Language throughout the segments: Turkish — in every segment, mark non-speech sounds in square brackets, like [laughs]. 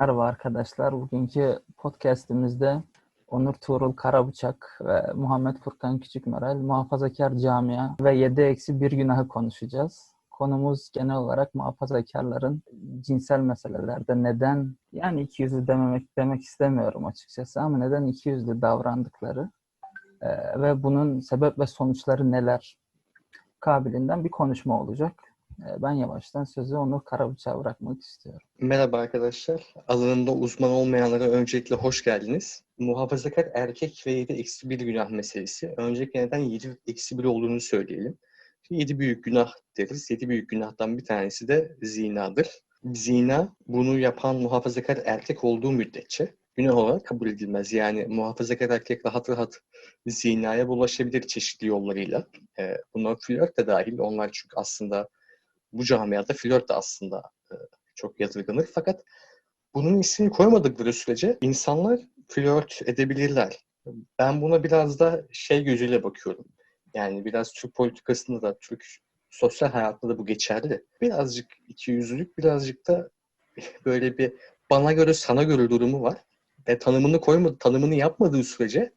Merhaba arkadaşlar. Bugünkü podcastimizde Onur Tuğrul Karabıçak ve Muhammed Furkan Küçükmeral muhafazakar camia ve 7 eksi bir günahı konuşacağız. Konumuz genel olarak muhafazakarların cinsel meselelerde neden yani iki yüzlü dememek demek istemiyorum açıkçası ama neden iki yüzlü davrandıkları e, ve bunun sebep ve sonuçları neler kabiliğinden bir konuşma olacak. E, ben yavaştan sözü Onur Karabıçak'a bırakmak istiyorum. Merhaba arkadaşlar. Alanında uzman olmayanlara öncelikle hoş geldiniz. Muhafazakar erkek ve 7 eksi 1 günah meselesi. Öncelikle neden 7 eksi 1 olduğunu söyleyelim. 7 büyük günah deriz. 7 büyük günahtan bir tanesi de zinadır. Zina bunu yapan muhafazakar erkek olduğu müddetçe günah olarak kabul edilmez. Yani muhafazakar erkek rahat rahat zinaya bulaşabilir çeşitli yollarıyla. Ee, bunlar flört de dahil. Onlar çünkü aslında bu camiada flört de aslında e, çok yadırganır. Fakat bunun ismini koymadıkları sürece insanlar flört edebilirler. Ben buna biraz da şey gözüyle bakıyorum. Yani biraz Türk politikasında da, Türk sosyal hayatında da bu geçerli. Birazcık ikiyüzlülük, birazcık da [laughs] böyle bir bana göre sana göre durumu var. Ve tanımını koymadı, tanımını yapmadığı sürece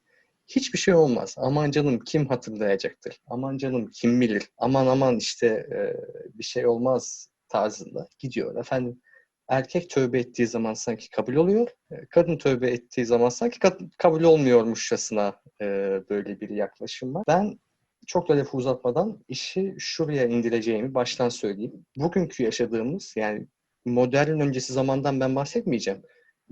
hiçbir şey olmaz. Aman canım kim hatırlayacaktır? Aman canım kim bilir? Aman aman işte e, bir şey olmaz tarzında gidiyor. Efendim erkek tövbe ettiği zaman sanki kabul oluyor. e, Kadın tövbe ettiği zaman sanki kabul olmuyormuşçasına e, böyle bir yaklaşım var. Ben çok da lafı uzatmadan işi şuraya indireceğimi baştan söyleyeyim. Bugünkü yaşadığımız yani modern öncesi zamandan ben bahsetmeyeceğim.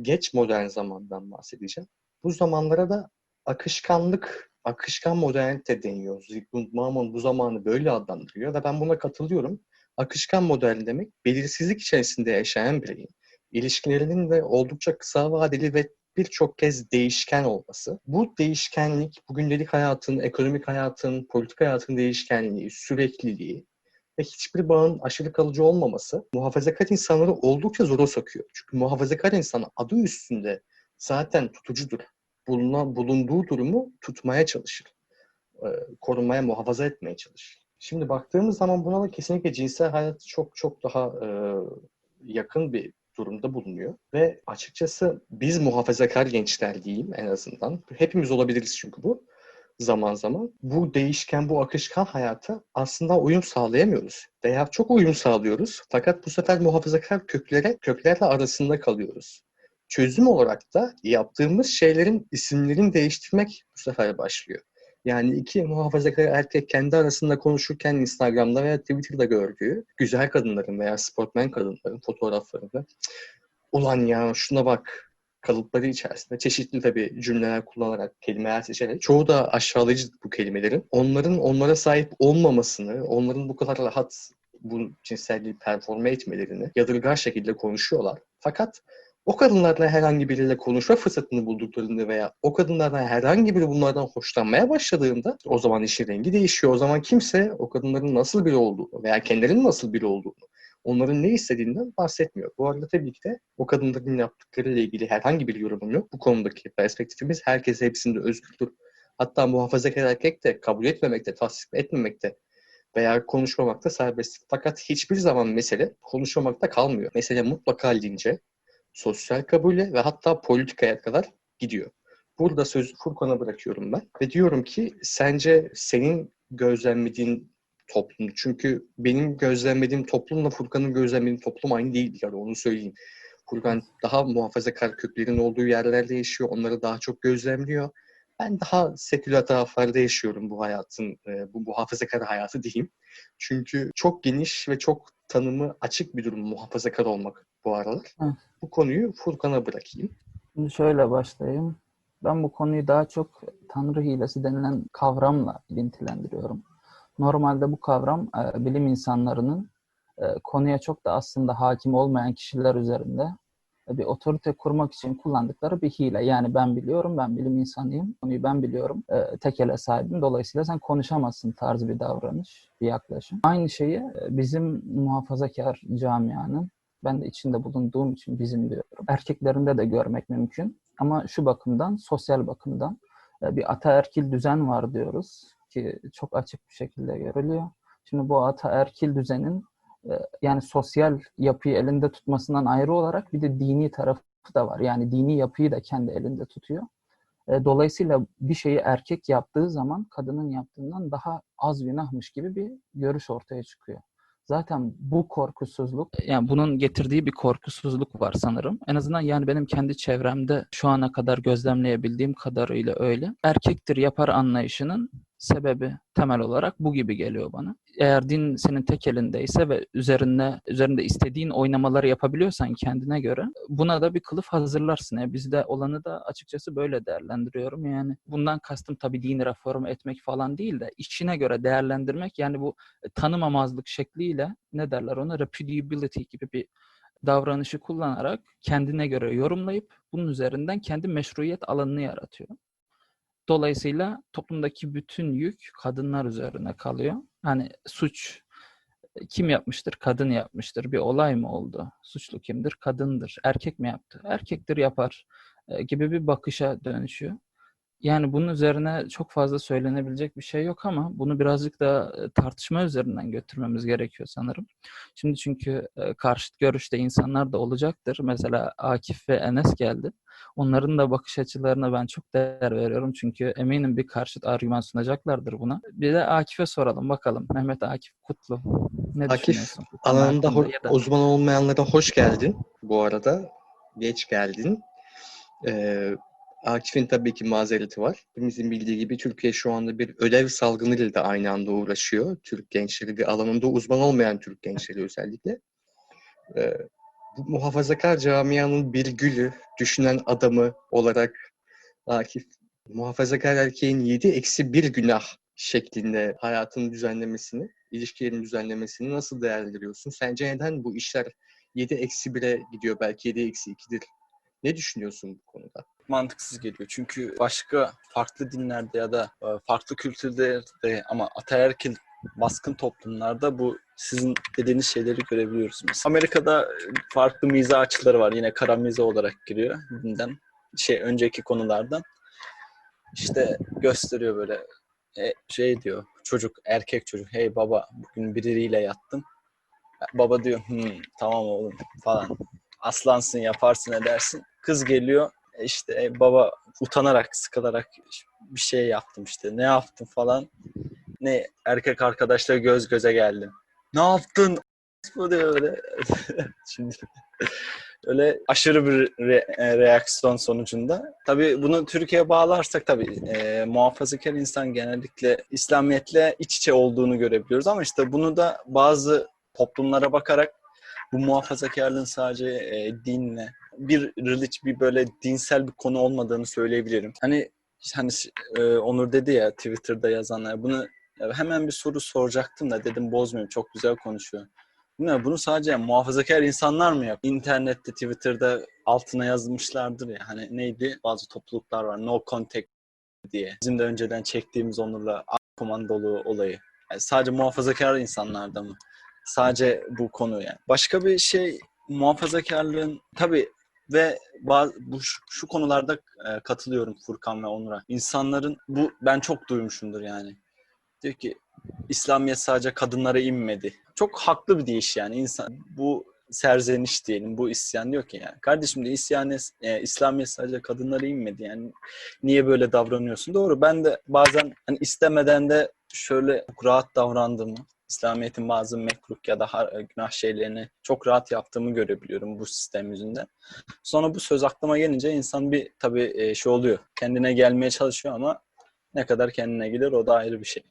Geç modern zamandan bahsedeceğim. Bu zamanlara da akışkanlık, akışkan modernite deniyor. Zygmunt Bauman bu zamanı böyle adlandırıyor ve ben buna katılıyorum. Akışkan modern demek belirsizlik içerisinde yaşayan bireyin ilişkilerinin de oldukça kısa vadeli ve birçok kez değişken olması. Bu değişkenlik, bu gündelik hayatın, ekonomik hayatın, politik hayatın değişkenliği, sürekliliği ve hiçbir bağın aşırı kalıcı olmaması muhafazakar insanları oldukça zora sokuyor. Çünkü muhafazakar insan adı üstünde zaten tutucudur bulunan, bulunduğu durumu tutmaya çalışır. E, korumaya, muhafaza etmeye çalışır. Şimdi baktığımız zaman buna da kesinlikle cinsel hayat çok çok daha e, yakın bir durumda bulunuyor. Ve açıkçası biz muhafazakar gençler diyeyim en azından. Hepimiz olabiliriz çünkü bu zaman zaman. Bu değişken, bu akışkan hayata aslında uyum sağlayamıyoruz. Veya çok uyum sağlıyoruz. Fakat bu sefer muhafazakar köklere, köklerle arasında kalıyoruz çözüm olarak da yaptığımız şeylerin isimlerini değiştirmek bu sefer başlıyor. Yani iki muhafazakar erkek kendi arasında konuşurken Instagram'da veya Twitter'da gördüğü güzel kadınların veya sportmen kadınların fotoğraflarında ulan ya şuna bak kalıpları içerisinde çeşitli tabii cümleler kullanarak, kelimeler seçerek çoğu da aşağılayıcı bu kelimelerin. Onların onlara sahip olmamasını, onların bu kadar rahat bu cinselliği performe etmelerini yadırgar şekilde konuşuyorlar. Fakat o kadınlarla herhangi biriyle konuşma fırsatını bulduklarında veya o kadınlardan herhangi biri bunlardan hoşlanmaya başladığında o zaman işin rengi değişiyor. O zaman kimse o kadınların nasıl biri olduğunu veya kendilerinin nasıl biri olduğunu, onların ne istediğinden bahsetmiyor. Bu arada tabii ki de o kadınların yaptıklarıyla ilgili herhangi bir yorumum yok. Bu konudaki perspektifimiz herkes hepsinde özgürdür. Hatta muhafazakar erkek de kabul etmemekte, tasvip etmemekte veya konuşmamakta serbest. Fakat hiçbir zaman mesele konuşmamakta kalmıyor. Mesele mutlaka lince, sosyal kabule ve hatta politikaya kadar gidiyor. Burada sözü Furkan'a bırakıyorum ben. Ve diyorum ki sence senin gözlemlediğin toplum, çünkü benim gözlemlediğim toplumla Furkan'ın gözlemlediği toplum aynı değil yani onu söyleyeyim. Furkan daha muhafazakar köklerin olduğu yerlerde yaşıyor, onları daha çok gözlemliyor. Ben daha seküler taraflarda yaşıyorum bu hayatın, bu muhafazakar hayatı diyeyim. Çünkü çok geniş ve çok tanımı açık bir durum muhafazakar olmak bu aralar. Hı. Bu konuyu Furkan'a bırakayım. Şimdi şöyle başlayayım. Ben bu konuyu daha çok Tanrı hilesi denilen kavramla ilintilendiriyorum. Normalde bu kavram e, bilim insanlarının e, konuya çok da aslında hakim olmayan kişiler üzerinde e, bir otorite kurmak için kullandıkları bir hile. Yani ben biliyorum, ben bilim insanıyım, konuyu ben biliyorum, e, tek ele sahibim. Dolayısıyla sen konuşamazsın tarzı bir davranış, bir yaklaşım. Aynı şeyi e, bizim muhafazakar camianın ben de içinde bulunduğum için bizim diyorum. Erkeklerinde de görmek mümkün. Ama şu bakımdan, sosyal bakımdan e, bir ataerkil düzen var diyoruz ki çok açık bir şekilde görülüyor. Şimdi bu ataerkil düzenin yani sosyal yapıyı elinde tutmasından ayrı olarak bir de dini tarafı da var. Yani dini yapıyı da kendi elinde tutuyor. Dolayısıyla bir şeyi erkek yaptığı zaman kadının yaptığından daha az günahmış gibi bir görüş ortaya çıkıyor. Zaten bu korkusuzluk, yani bunun getirdiği bir korkusuzluk var sanırım. En azından yani benim kendi çevremde şu ana kadar gözlemleyebildiğim kadarıyla öyle. Erkektir yapar anlayışının sebebi temel olarak bu gibi geliyor bana. Eğer din senin tek elindeyse ve üzerinde üzerinde istediğin oynamaları yapabiliyorsan kendine göre buna da bir kılıf hazırlarsın. Yani bizde olanı da açıkçası böyle değerlendiriyorum. Yani bundan kastım tabii dini reform etmek falan değil de işine göre değerlendirmek yani bu tanımamazlık şekliyle ne derler ona repudiability gibi bir davranışı kullanarak kendine göre yorumlayıp bunun üzerinden kendi meşruiyet alanını yaratıyor. Dolayısıyla toplumdaki bütün yük kadınlar üzerine kalıyor. Hani suç kim yapmıştır? Kadın yapmıştır. Bir olay mı oldu? Suçlu kimdir? Kadındır. Erkek mi yaptı? Erkektir yapar e, gibi bir bakışa dönüşüyor. Yani bunun üzerine çok fazla söylenebilecek bir şey yok ama bunu birazcık da e, tartışma üzerinden götürmemiz gerekiyor sanırım. Şimdi çünkü e, karşıt görüşte insanlar da olacaktır. Mesela Akif ve Enes geldi. Onların da bakış açılarına ben çok değer veriyorum. Çünkü eminim bir karşıt argüman sunacaklardır buna. Bir de Akif'e soralım bakalım. Mehmet Akif Kutlu. Ne Akif, Alanında ho- uzman olmayanlara hoş geldin bu arada. Geç geldin. Ee, Akif'in tabii ki mazereti var. Hepimizin bildiği gibi Türkiye şu anda bir ödev salgınıyla da aynı anda uğraşıyor. Türk gençleri ve alanında uzman olmayan Türk gençleri özellikle. Ee, bu muhafazakar camianın bir gülü, düşünen adamı olarak Akif, muhafazakar erkeğin 7 eksi bir günah şeklinde hayatını düzenlemesini, ilişkilerin düzenlemesini nasıl değerlendiriyorsun? Sence neden bu işler 7 eksi 1'e gidiyor belki 7 eksi 2'dir? Ne düşünüyorsun bu konuda? Mantıksız geliyor. Çünkü başka farklı dinlerde ya da e, farklı kültürlerde ama ataerkil baskın toplumlarda bu sizin dediğiniz şeyleri görebiliyoruz. Mesela Amerika'da farklı miza açıları var. Yine kara miza olarak giriyor dinden. Şey önceki konulardan. İşte gösteriyor böyle e, şey diyor çocuk erkek çocuk hey baba bugün biriyle yattım. Baba diyor "Hmm, tamam oğlum falan aslansın yaparsın edersin. Kız geliyor e, işte e, baba utanarak sıkılarak bir şey yaptım işte ne yaptım falan. Ne erkek arkadaşla göz göze geldim. Ne yaptın? Bu diyor öyle. [laughs] Şimdi öyle aşırı bir re- e, reaksiyon sonucunda. Tabii bunu Türkiye'ye bağlarsak tabii e, muhafazakar insan genellikle İslamiyetle iç içe olduğunu görebiliyoruz ama işte bunu da bazı toplumlara bakarak bu muhafazakarlığın sadece e, dinle bir relic bir böyle dinsel bir konu olmadığını söyleyebilirim. Hani hani e, Onur dedi ya Twitter'da yazanlar bunu ya hemen bir soru soracaktım da dedim bozmayayım çok güzel konuşuyor. Bilmiyorum, bunu sadece muhafazakar insanlar mı yapıyor? İnternette, Twitter'da altına yazmışlardır ya hani neydi? Bazı topluluklar var no contact diye. Bizim de önceden çektiğimiz Onur'la komandolu olayı. Yani sadece muhafazakar insanlarda mı? Sadece bu konu yani. Başka bir şey muhafazakarlığın tabii ve bazı, bu şu, konularda e, katılıyorum Furkan ve Onur'a. İnsanların bu ben çok duymuşumdur yani. Diyor ki İslamiyet sadece kadınlara inmedi. Çok haklı bir deyiş yani. insan bu serzeniş diyelim, bu isyan diyor ki yani. Kardeşim de isyan, e, İslamiyet sadece kadınlara inmedi yani. Niye böyle davranıyorsun? Doğru. Ben de bazen hani istemeden de şöyle rahat davrandığımı, İslamiyet'in bazı mekruh ya da günah şeylerini çok rahat yaptığımı görebiliyorum bu sistem yüzünden. Sonra bu söz aklıma gelince insan bir tabii e, şey oluyor. Kendine gelmeye çalışıyor ama ne kadar kendine gelir o da ayrı bir şey.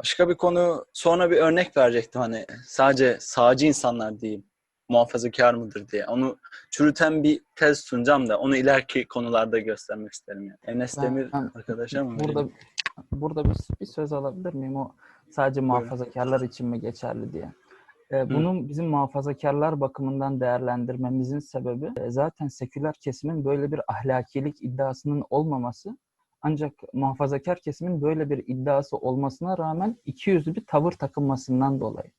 Başka bir konu sonra bir örnek verecektim hani sadece sağcı insanlar diyeyim muhafazakar mıdır diye. Onu çürüten bir tez sunacağım da onu ileriki konularda göstermek isterim yani. Enes Ben- Demir ben arkadaşa mı? Burada vereyim? burada bir, bir söz alabilir miyim? O sadece muhafazakarlar için mi geçerli diye. Ee, bunun bizim muhafazakarlar bakımından değerlendirmemizin sebebi e, zaten seküler kesimin böyle bir ahlakilik iddiasının olmaması ancak muhafazakar kesimin böyle bir iddiası olmasına rağmen ikiyüzlü bir tavır takınmasından dolayı.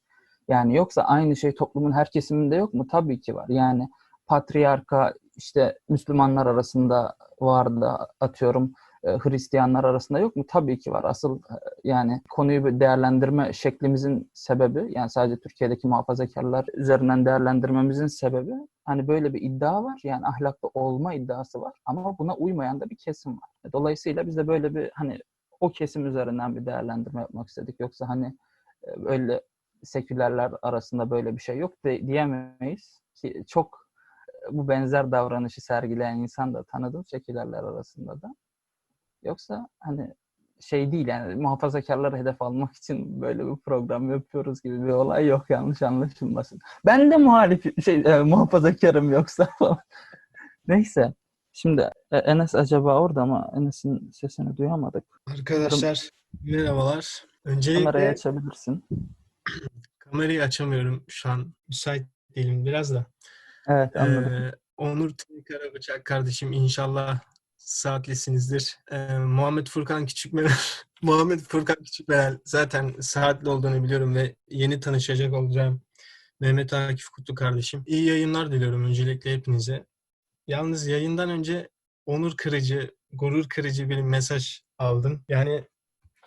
Yani yoksa aynı şey toplumun her kesiminde yok mu? Tabii ki var. Yani patriarka işte Müslümanlar arasında vardı atıyorum Hristiyanlar arasında yok mu? Tabii ki var. Asıl e, yani konuyu değerlendirme şeklimizin sebebi yani sadece Türkiye'deki muhafazakarlar üzerinden değerlendirmemizin sebebi hani böyle bir iddia var. Yani ahlaklı olma iddiası var. Ama buna uymayan da bir kesim var. Dolayısıyla biz de böyle bir hani o kesim üzerinden bir değerlendirme yapmak istedik. Yoksa hani e, öyle sekülerler arasında böyle bir şey yok de, diyemeyiz. Ki çok e, bu benzer davranışı sergileyen insan da tanıdım sekülerler arasında da. Yoksa hani şey değil yani muhafazakarları hedef almak [laughs] için böyle bir program yapıyoruz gibi bir olay yok yanlış anlaşılmasın. Ben de muhalif şey e, muhafazakarım yoksa falan. [laughs] Neyse. Şimdi e, Enes acaba orada ama Enes'in sesini duyamadık. Arkadaşlar merhabalar. Kamerayı Öncelikle açabilirsin. kamerayı açamıyorum şu an. Müsait değilim biraz da. Evet anladım. Ee, Onur Tuni Karabıçak kardeşim inşallah saatlisinizdir. Ee, Muhammed Furkan Küçükmeral [laughs] Muhammed Furkan Küçükmeral zaten saatli olduğunu biliyorum ve yeni tanışacak olacağım Mehmet Akif Kutlu kardeşim. İyi yayınlar diliyorum öncelikle hepinize. Yalnız yayından önce onur kırıcı, gurur kırıcı bir mesaj aldım. Yani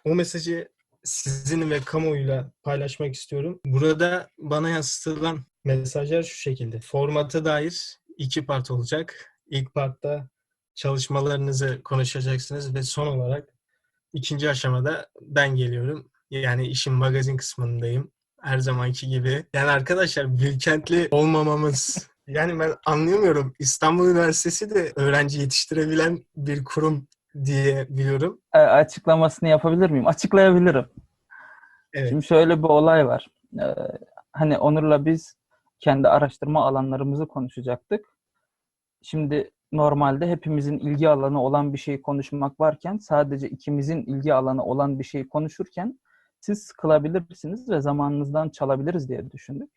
o mesajı sizin ve kamuoyuyla paylaşmak istiyorum. Burada bana yansıtılan mesajlar şu şekilde. Formata dair iki part olacak. İlk partta çalışmalarınızı konuşacaksınız ve son olarak ikinci aşamada ben geliyorum. Yani işin magazin kısmındayım. Her zamanki gibi. Yani arkadaşlar Bilkentli olmamamız [laughs] yani ben anlayamıyorum. İstanbul Üniversitesi de öğrenci yetiştirebilen bir kurum diye biliyorum. E, açıklamasını yapabilir miyim? Açıklayabilirim. Evet. Şimdi şöyle bir olay var. Ee, hani Onur'la biz kendi araştırma alanlarımızı konuşacaktık. Şimdi normalde hepimizin ilgi alanı olan bir şeyi konuşmak varken sadece ikimizin ilgi alanı olan bir şeyi konuşurken siz sıkılabilirsiniz ve zamanınızdan çalabiliriz diye düşündük.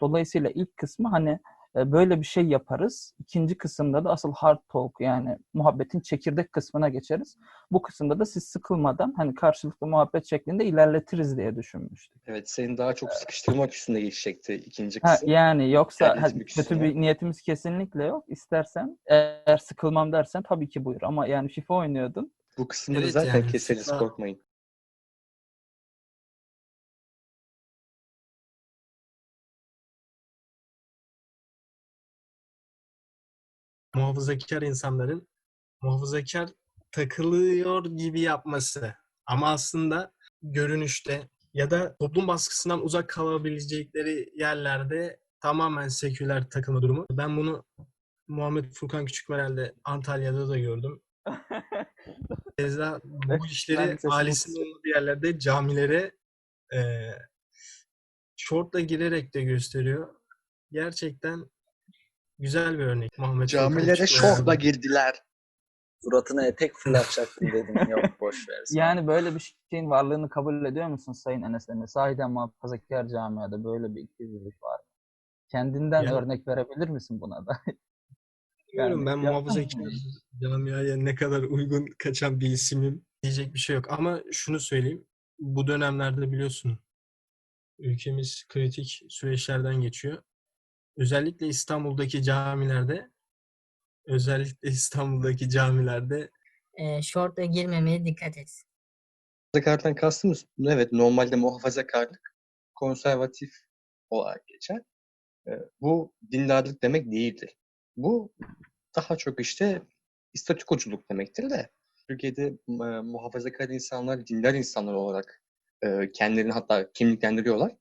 Dolayısıyla ilk kısmı hani böyle bir şey yaparız. İkinci kısımda da asıl hard talk yani muhabbetin çekirdek kısmına geçeriz. Bu kısımda da siz sıkılmadan hani karşılıklı muhabbet şeklinde ilerletiriz diye düşünmüştük. Evet, seni daha çok sıkıştırmak üstünde geçecekti ikinci Ha, kısım. yani yoksa ha, kötü üstüne. bir niyetimiz kesinlikle yok. İstersen eğer sıkılmam dersen tabii ki buyur ama yani FIFA oynuyordun. Bu kısımları Evet, zaten yani keseriz korkmayın. Muhafazakar insanların muhafazakar takılıyor gibi yapması. Ama aslında görünüşte ya da toplum baskısından uzak kalabilecekleri yerlerde tamamen seküler takılma durumu. Ben bunu Muhammed Furkan Küçükmerel'de Antalya'da da gördüm. [laughs] Keza bu işleri ailesinin olmadığı yerlerde camilere e, şortla girerek de gösteriyor. Gerçekten güzel bir örnek. Muhammed Camilere şortla girdiler. Suratına etek fırlatacaktım dedim. [laughs] Yok boş ver. Yani böyle bir şeyin varlığını kabul ediyor musun Sayın Enes Emre? Sahiden muhafazakar camiada böyle bir ikiyüzlülük var? Kendinden Yani- örnek verebilir misin buna da? [laughs] Bilmiyorum ben Yani yapma muhafazakar camiaya ne kadar uygun kaçan bir isimim diyecek bir şey yok. Ama şunu söyleyeyim. Bu dönemlerde biliyorsun ülkemiz kritik süreçlerden geçiyor. Özellikle İstanbul'daki camilerde özellikle İstanbul'daki camilerde e, şortla girmemeye dikkat et. Muhafazakarlıktan kastımız evet normalde muhafazakarlık konservatif olarak geçer. Ee, Bu dindarlık demek değildir. Bu daha çok işte statükoculuk demektir de Türkiye'de e, muhafazakar insanlar dindar insanlar olarak e, kendilerini hatta kimliklendiriyorlar.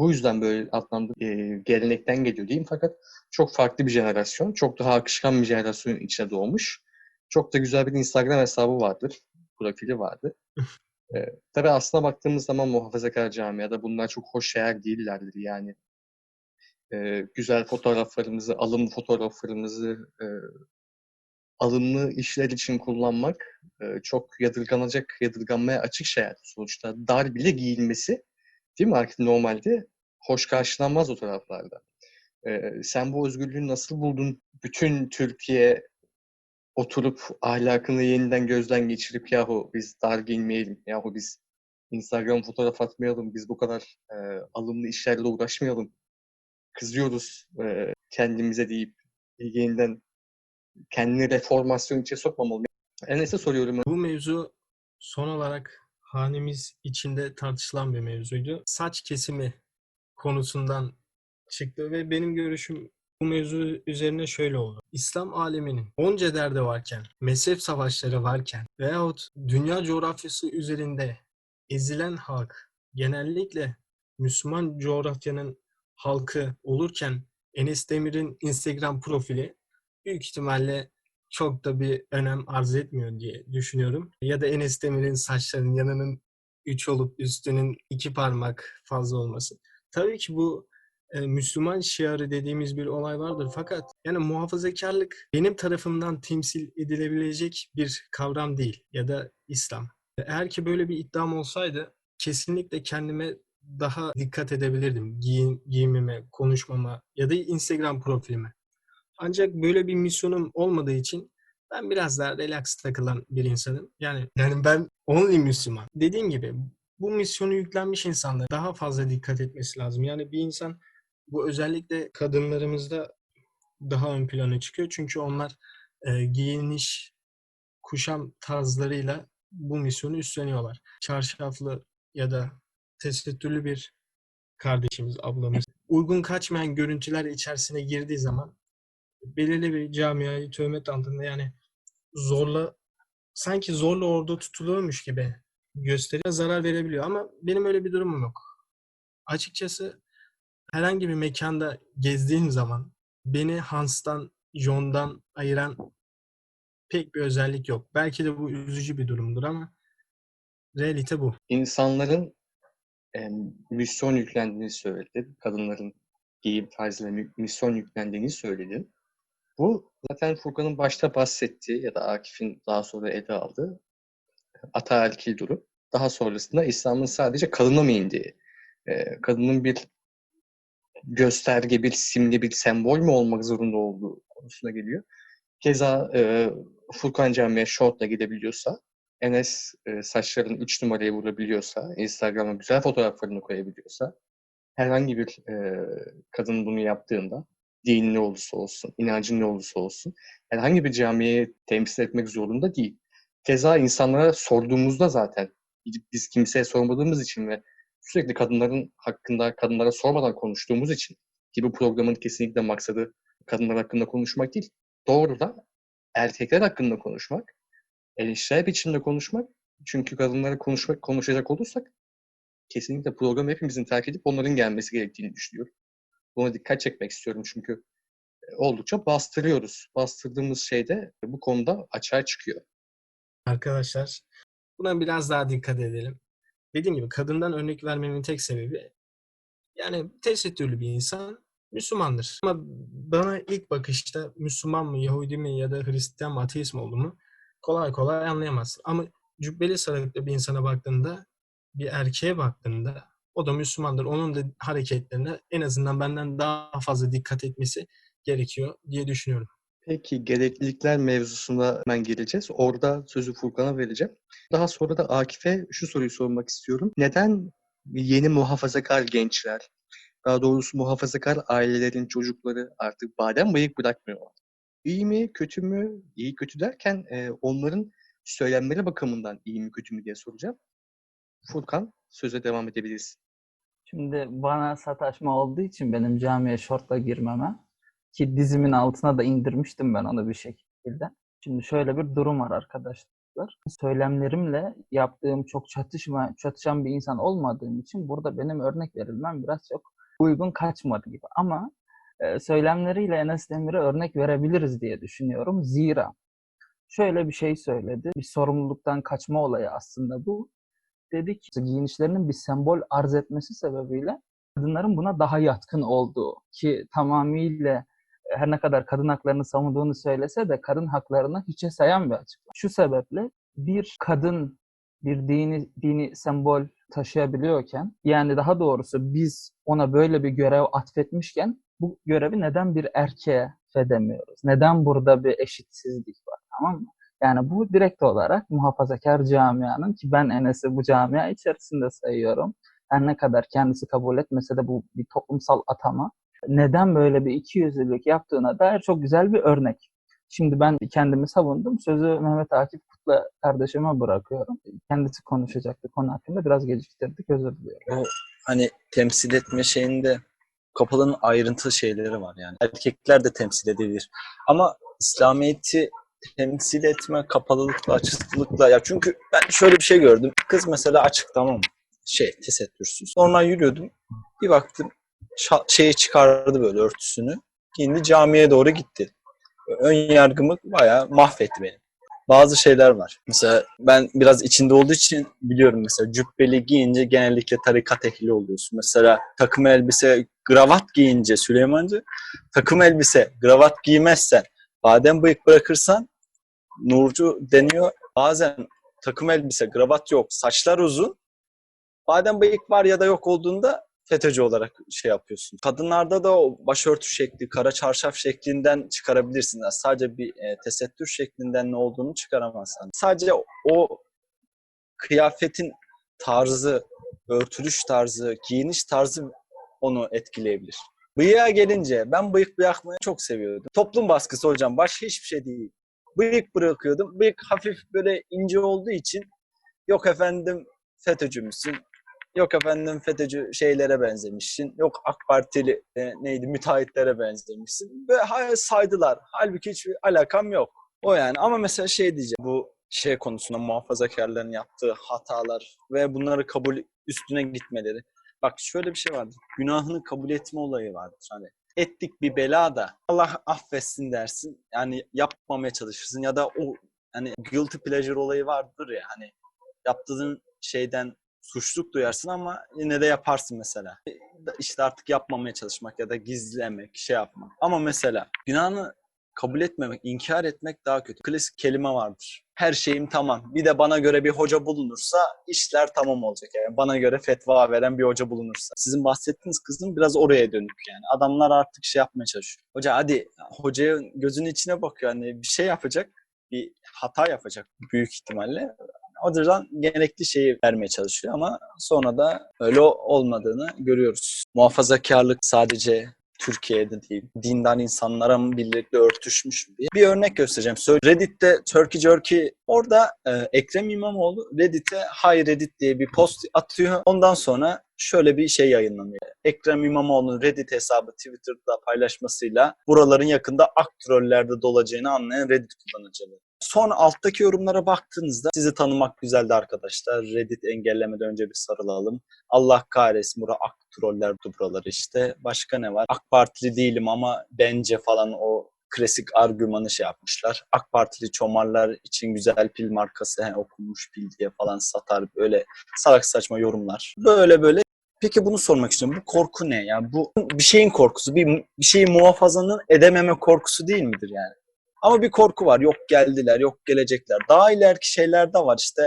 Bu yüzden böyle adlandır e, gelenekten geliyor diyeyim fakat çok farklı bir jenerasyon, çok daha akışkan bir jenerasyonun içine doğmuş. Çok da güzel bir Instagram hesabı vardır, profili vardır. Ee, [laughs] tabii aslına baktığımız zaman muhafazakar camiada bunlar çok hoş şeyler değillerdir yani. Ee, güzel fotoğraflarımızı, alımlı fotoğraflarımızı e, alımlı işler için kullanmak e, çok yadırganacak, yadırganmaya açık şeyler. Sonuçta dar bile giyilmesi değil mi artık normalde hoş karşılanmaz o taraflarda. Ee, sen bu özgürlüğü nasıl buldun? Bütün Türkiye oturup ahlakını yeniden gözden geçirip yahu biz dar giyinmeyelim, yahu biz Instagram fotoğraf atmayalım, biz bu kadar e, alımlı işlerle uğraşmayalım. Kızıyoruz e, kendimize deyip yeniden kendini reformasyon içine sokmamalı. Enes'e soruyorum. bu mevzu son olarak hanemiz içinde tartışılan bir mevzuydu. Saç kesimi konusundan çıktı ve benim görüşüm Bu mevzu üzerine şöyle oldu. İslam aleminin onca derdi varken, mezhep savaşları varken veyahut dünya coğrafyası üzerinde ezilen halk genellikle Müslüman coğrafyanın halkı olurken Enes Demir'in Instagram profili büyük ihtimalle çok da bir önem arz etmiyor diye düşünüyorum. Ya da Enes Demir'in saçlarının yanının 3 olup üstünün iki parmak fazla olması. Tabii ki bu e, Müslüman şiarı dediğimiz bir olay vardır. Fakat yani muhafazakarlık benim tarafımdan temsil edilebilecek bir kavram değil ya da İslam. Eğer ki böyle bir iddiam olsaydı kesinlikle kendime daha dikkat edebilirdim. Giyin, giyimime, konuşmama ya da Instagram profilime. Ancak böyle bir misyonum olmadığı için ben biraz daha relax takılan bir insanım. Yani yani ben only Müslüman. Dediğim gibi bu misyonu yüklenmiş insanlar daha fazla dikkat etmesi lazım. Yani bir insan bu özellikle kadınlarımızda daha ön plana çıkıyor. Çünkü onlar e, giyiniş, kuşam tarzlarıyla bu misyonu üstleniyorlar. Çarşaflı ya da tesettürlü bir kardeşimiz, ablamız uygun kaçmayan görüntüler içerisine girdiği zaman belirli bir camiayı töhmet altında yani zorla sanki zorla orada tutuluyormuş gibi gösteriyor, zarar verebiliyor. Ama benim öyle bir durumum yok. Açıkçası herhangi bir mekanda gezdiğim zaman beni Hans'tan, John'dan ayıran pek bir özellik yok. Belki de bu üzücü bir durumdur ama realite bu. İnsanların e, misyon yüklendiğini söyledin. Kadınların giyim tarzıyla mü- misyon yüklendiğini söyledin. Bu zaten Furkan'ın başta bahsettiği ya da Akif'in daha sonra ele aldığı ataerkil durum. Daha sonrasında İslam'ın sadece kadına mı indiği, e, kadının bir gösterge, bir simge, bir sembol mü olmak zorunda olduğu konusuna geliyor. Keza e, Furkan Camii'ye şortla gidebiliyorsa, Enes e, saçların 3 numarayı vurabiliyorsa, Instagram'a güzel fotoğraflarını koyabiliyorsa, herhangi bir e, kadın bunu yaptığında, dinin ne olursa olsun, inancın ne olursa olsun, herhangi bir camiye temsil etmek zorunda değil. Keza insanlara sorduğumuzda zaten, biz kimseye sormadığımız için ve sürekli kadınların hakkında, kadınlara sormadan konuştuğumuz için, ki bu programın kesinlikle maksadı kadınlar hakkında konuşmak değil, doğru da erkekler hakkında konuşmak, eleştirel biçimde konuşmak. Çünkü kadınlara konuşmak, konuşacak olursak kesinlikle programı hepimizin terk edip onların gelmesi gerektiğini düşünüyorum. Buna dikkat çekmek istiyorum çünkü e, oldukça bastırıyoruz. Bastırdığımız şey de bu konuda açığa çıkıyor. Arkadaşlar buna biraz daha dikkat edelim. Dediğim gibi kadından örnek vermemin tek sebebi yani tesettürlü bir insan Müslümandır. Ama bana ilk bakışta Müslüman mı, Yahudi mi ya da Hristiyan mı, ateist mi olduğumu kolay kolay anlayamazsın. Ama cübbeli sarıklı bir insana baktığında, bir erkeğe baktığında o da Müslümandır. Onun da hareketlerine en azından benden daha fazla dikkat etmesi gerekiyor diye düşünüyorum. Peki gereklilikler mevzusuna hemen geleceğiz. Orada sözü Furkan'a vereceğim. Daha sonra da Akif'e şu soruyu sormak istiyorum. Neden yeni muhafazakar gençler, daha doğrusu muhafazakar ailelerin çocukları artık badem bıyık bırakmıyorlar? İyi mi, kötü mü? İyi kötü derken onların söylemleri bakımından iyi mi, kötü mü diye soracağım. Furkan, söze devam edebilirsin. Şimdi bana sataşma olduğu için benim camiye şortla girmeme ki dizimin altına da indirmiştim ben onu bir şekilde. Şimdi şöyle bir durum var arkadaşlar. Söylemlerimle yaptığım çok çatışma, çatışan bir insan olmadığım için burada benim örnek verilmem biraz çok uygun kaçmadı gibi. Ama e, söylemleriyle Enes Demir'e örnek verebiliriz diye düşünüyorum. Zira şöyle bir şey söyledi. Bir sorumluluktan kaçma olayı aslında bu. Dedi ki giyinişlerinin bir sembol arz etmesi sebebiyle kadınların buna daha yatkın olduğu ki tamamıyla e, her ne kadar kadın haklarını savunduğunu söylese de kadın haklarını hiçe sayan bir açıklama. Şu sebeple bir kadın bir dini dini sembol taşıyabiliyorken yani daha doğrusu biz ona böyle bir görev atfetmişken bu görevi neden bir erkeğe fedemiyoruz? Neden burada bir eşitsizlik var? Tamam mı? Yani bu direkt olarak muhafazakar camianın ki ben Enes'i bu camia içerisinde sayıyorum. Her ne kadar kendisi kabul etmese de bu bir toplumsal atama. Neden böyle bir ikiyüzlülük yaptığına dair çok güzel bir örnek. Şimdi ben kendimi savundum. Sözü Mehmet Akif Kutla kardeşime bırakıyorum. Kendisi konuşacaktı konu hakkında. Biraz geciktirdik. Özür diliyorum. O hani temsil etme şeyinde kapalının ayrıntı şeyleri var yani. Erkekler de temsil edilir. Ama İslamiyet'i temsil etme kapalılıkla, açıklıkla ya çünkü ben şöyle bir şey gördüm. Kız mesela açık tamam? Şey tesettürsüz. Sonra yürüyordum. Bir baktım şeyi çıkardı böyle örtüsünü. Giyindi camiye doğru gitti. Ön yargımı bayağı mahvetti benim. Bazı şeyler var. Mesela ben biraz içinde olduğu için biliyorum mesela cübbeli giyince genellikle tarikat ehli oluyorsun. Mesela takım elbise, kravat giyince Süleymancı, takım elbise, kravat giymezsen, badem bıyık bırakırsan Nurcu deniyor. Bazen takım elbise, kravat yok, saçlar uzun. Badem bıyık var ya da yok olduğunda FETÖ'cü olarak şey yapıyorsun. Kadınlarda da o başörtü şekli, kara çarşaf şeklinden çıkarabilirsin. Yani sadece bir e, tesettür şeklinden ne olduğunu çıkaramazsın. Sadece o kıyafetin tarzı, örtülüş tarzı, giyiniş tarzı onu etkileyebilir. Bıyığa gelince ben bıyık bırakmayı çok seviyordum. Toplum baskısı hocam başka hiçbir şey değil. Bıyık bırakıyordum. Bıyık hafif böyle ince olduğu için yok efendim FETÖ'cü müsün? Yok efendim FETÖ'cü şeylere benzemişsin. Yok AK Partili e, neydi müteahhitlere benzemişsin. Ve saydılar. Halbuki hiçbir alakam yok. O yani ama mesela şey diyeceğim. Bu şey konusunda muhafazakarların yaptığı hatalar ve bunları kabul üstüne gitmeleri. Bak şöyle bir şey vardır. Günahını kabul etme olayı vardır. Hani ettik bir bela da Allah affetsin dersin. Yani yapmamaya çalışırsın ya da o hani guilty pleasure olayı vardır ya hani yaptığın şeyden suçluluk duyarsın ama yine de yaparsın mesela. İşte artık yapmamaya çalışmak ya da gizlemek, şey yapmak. Ama mesela günahını kabul etmemek, inkar etmek daha kötü. Klasik kelime vardır. Her şeyim tamam. Bir de bana göre bir hoca bulunursa işler tamam olacak. Yani bana göre fetva veren bir hoca bulunursa. Sizin bahsettiğiniz kızın biraz oraya dönük yani. Adamlar artık şey yapmaya çalışıyor. Hoca hadi hocanın gözünün içine bakıyor. Yani bir şey yapacak. Bir hata yapacak büyük ihtimalle. O yüzden gerekli şeyi vermeye çalışıyor ama sonra da öyle olmadığını görüyoruz. Muhafazakarlık sadece Türkiye'de değil, dindar insanlara birlikte örtüşmüş diye. Bir örnek göstereceğim. Reddit'te Turkey Jerky orada e, Ekrem İmamoğlu Reddit'e Hay Reddit diye bir post atıyor. Ondan sonra şöyle bir şey yayınlanıyor. Ekrem İmamoğlu'nun Reddit hesabı Twitter'da paylaşmasıyla buraların yakında ak trollerde dolacağını anlayan Reddit kullanıcıları. Sonra alttaki yorumlara baktığınızda sizi tanımak güzeldi arkadaşlar. Reddit engellemeden önce bir sarılalım. Allah kahretsin bura ak troller buraları işte. Başka ne var? AK Partili değilim ama bence falan o klasik argümanı şey yapmışlar. AK Partili çomarlar için güzel pil markası he, okunmuş pil diye falan satar böyle salak saçma yorumlar. Böyle böyle Peki bunu sormak istiyorum. Bu korku ne? Yani bu bir şeyin korkusu, bir, bir şeyi muhafazanın edememe korkusu değil midir yani? Ama bir korku var. Yok geldiler, yok gelecekler. Daha ileriki şeyler de var. İşte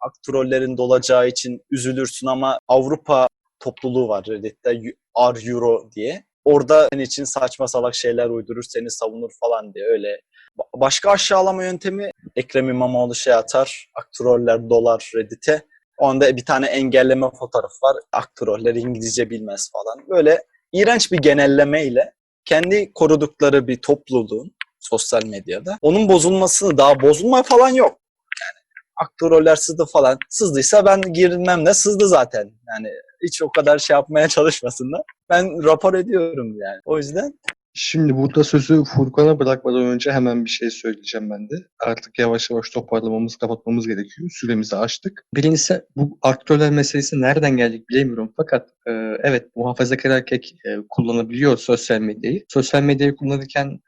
aktörlerin dolacağı için üzülürsün ama Avrupa topluluğu var Reddit'te Ar Euro diye. Orada senin için saçma salak şeyler uydurur, seni savunur falan diye öyle. Ba- Başka aşağılama yöntemi Ekrem İmamoğlu şey atar, aktroller dolar Reddit'e. Onda bir tane engelleme fotoğraf var. Aktroller İngilizce bilmez falan. Böyle iğrenç bir genellemeyle kendi korudukları bir topluluğun sosyal medyada. Onun bozulmasını daha bozulma falan yok. Yani aktroller sızdı falan. Sızdıysa ben girmem de sızdı zaten. Yani hiç o kadar şey yapmaya çalışmasınlar. Ben rapor ediyorum yani. O yüzden Şimdi burada sözü Furkan'a bırakmadan önce hemen bir şey söyleyeceğim ben de. Artık yavaş yavaş toparlamamız, kapatmamız gerekiyor. Süremizi aştık. Birincisi bu aktörler meselesi nereden geldik bilemiyorum. Fakat e, evet muhafazakar erkek e, kullanabiliyor sosyal medyayı. Sosyal medyayı kullanırken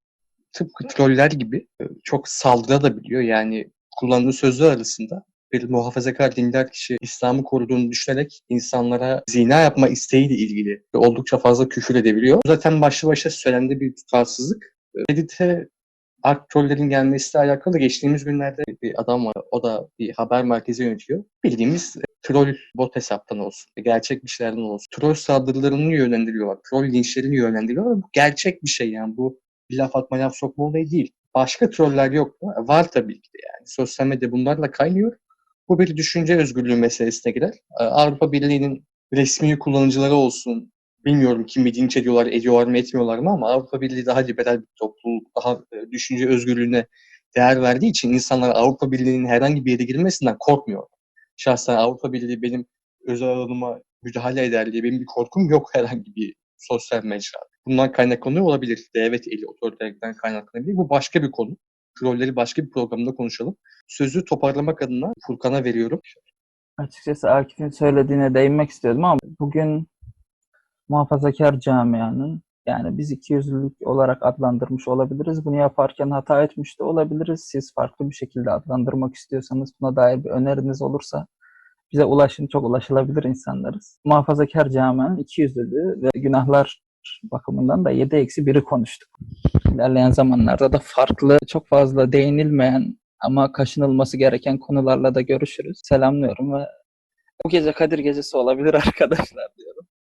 tıpkı troller gibi e, çok saldırabiliyor. Yani kullandığı sözler arasında bir muhafazakar dindar kişi İslam'ı koruduğunu düşünerek insanlara zina yapma isteğiyle ilgili oldukça fazla küfür edebiliyor. Zaten başlı başa söylendi bir tutarsızlık. Reddit'e Ark trollerin gelmesiyle alakalı geçtiğimiz günlerde bir adam var. O da bir haber merkezi yönetiyor. Bildiğimiz troll bot hesaptan olsun, gerçek bir şeylerden olsun. Troll saldırılarını yönlendiriyorlar. Troll linçlerini yönlendiriyorlar. Bu gerçek bir şey yani. Bu bir laf atma laf sokma olayı değil. Başka troller yok mu? Var tabii ki yani. Sosyal medya bunlarla kaynıyor. Bu bir düşünce özgürlüğü meselesine girer. Ee, Avrupa Birliği'nin resmi kullanıcıları olsun, bilmiyorum kim linç ediyorlar, ediyorlar mı etmiyorlar mı ama Avrupa Birliği daha liberal bir topluluk, daha e, düşünce özgürlüğüne değer verdiği için insanlar Avrupa Birliği'nin herhangi bir yere girmesinden korkmuyor. Şahsen Avrupa Birliği benim özel alanıma müdahale eder diye benim bir korkum yok herhangi bir sosyal mecra. Bundan kaynaklanıyor olabilir. Devlet eli otoriterlikten kaynaklanabilir. Bu başka bir konu. Rolleri başka bir programda konuşalım. Sözü toparlamak adına Furkan'a veriyorum. Açıkçası Akif'in söylediğine değinmek istiyordum ama bugün muhafazakar camianın yani biz ikiyüzlülük olarak adlandırmış olabiliriz. Bunu yaparken hata etmiş de olabiliriz. Siz farklı bir şekilde adlandırmak istiyorsanız buna dair bir öneriniz olursa bize ulaşın. Çok ulaşılabilir insanlarız. Muhafazakar camianın ikiyüzlülüğü ve günahlar bakımından da 7 eksi 1'i konuştuk. İlerleyen zamanlarda da farklı, çok fazla değinilmeyen ama kaşınılması gereken konularla da görüşürüz. Selamlıyorum ve bu gece Kadir gecesi olabilir [laughs] arkadaşlar diyorum.